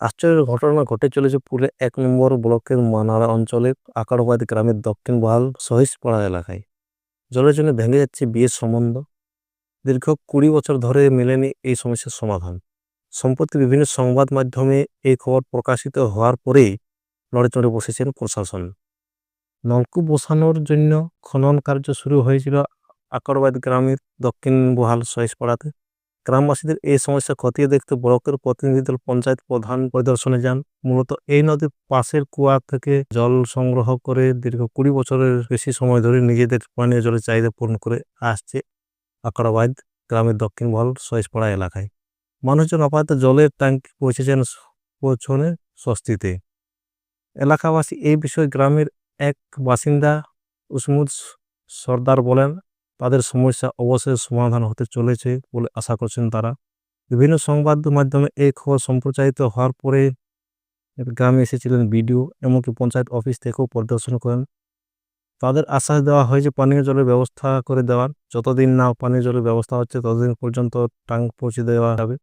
আশ্চর্যের ঘটনা ঘটে চলেছে পুরে এক নম্বর ব্লকের মানারা অঞ্চলের আকারবাদ গ্রামের দক্ষিণ বহাল সহিসপাড়া এলাকায়। জলের জন্য ভেঙে যাচ্ছে বিয়ের সম্বন্ধ। দীর্ঘ কুড়ি বছর ধরে মেলেনি এই সমস্যার সমাধান। সম্প্রতি বিভিন্ন সংবাদ মাধ্যমে এই খবর প্রকাশিত হওয়ার পরেই নড়ে চড়ে বসেছেন প্রশাসন। নলকূপ বসানোর জন্য খনন কার্য শুরু হয়েছিল আকরবাদ গ্রামের দক্ষিণ বহাল সহিসপাড়াতে গ্রামবাসীদের এই সমস্যা খতিয়ে দেখতে ব্লকের প্রতিনিধি দল পঞ্চায়েত প্রধান পরিদর্শনে যান। মূলত এই নদীর পাশের কুয়া থেকে জল সংগ্রহ করে দীর্ঘ কুড়ি বছরের বেশি সময় ধরে নিজেদের পানীয় জলের চাহিদা পূরণ করে আসছে আকরাবাদ গ্রামের দক্ষিণ বহল সহিসপাড়া এলাকায়। মানুষজন আপাতত জলের ট্যাঙ্কি পৌঁছেছেন পৌঁছনে স্বস্তিতে। এলাকাবাসী এই বিষয়ে গ্রামের এক বাসিন্দা উসমুদ সর্দার বলেন তাদের সমস্যা অবশ্যই সমাধান হতে চলেছে বলে আশা করছেন তারা। বিভিন্ন সংবাদ মাধ্যমে এই খবর সম্প্রচারিত হওয়ার পরে গ্রামে এসেছিলেন বিডিও, এমনকি পঞ্চায়েত অফিস থেকেও পরিদর্শন করেন। তাদের আশ্বাস দেওয়া হয়েছে পানীয় জলের ব্যবস্থা করে দেওয়ার, যতদিন না পানীয় জলের ব্যবস্থা হচ্ছে ততদিন পর্যন্ত ট্যাঙ্ক পৌঁছে দেওয়া হবে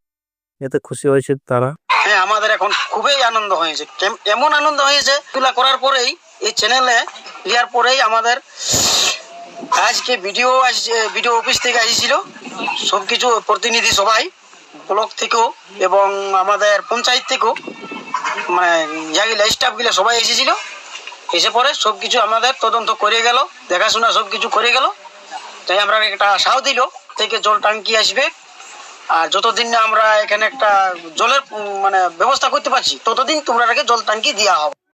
এতে খুশি হয়েছে তারা। হ্যাঁ আমাদের এখন খুবই আনন্দ হয়েছে। এমন আনন্দ হয়েছে, এগুলা করার পরেই এই চ্যানেলে দেওয়ার পরেই আমাদের আজকে ভিডিও ভিডিও অফিস থেকে এসেছিল সব কিছু প্রতিনিধি সবাই, ব্লক থেকেও এবং আমাদের পঞ্চায়েত থেকেও মানে যাগুলা স্টাফগুলো সবাই এসেছিল। এসে পরে সব কিছু আমাদের তদন্ত করে গেল, দেখাশোনা সব কিছু করে গেল। তাই আমরা একটা আশাও দিল থেকে জল টাঙ্কি আসবে। আর যতদিন না আমরা এখানে একটা জলের মানে ব্যবস্থা করতে পারছি, ততদিন তোমরা জল টাঙ্কি দেওয়া হবে।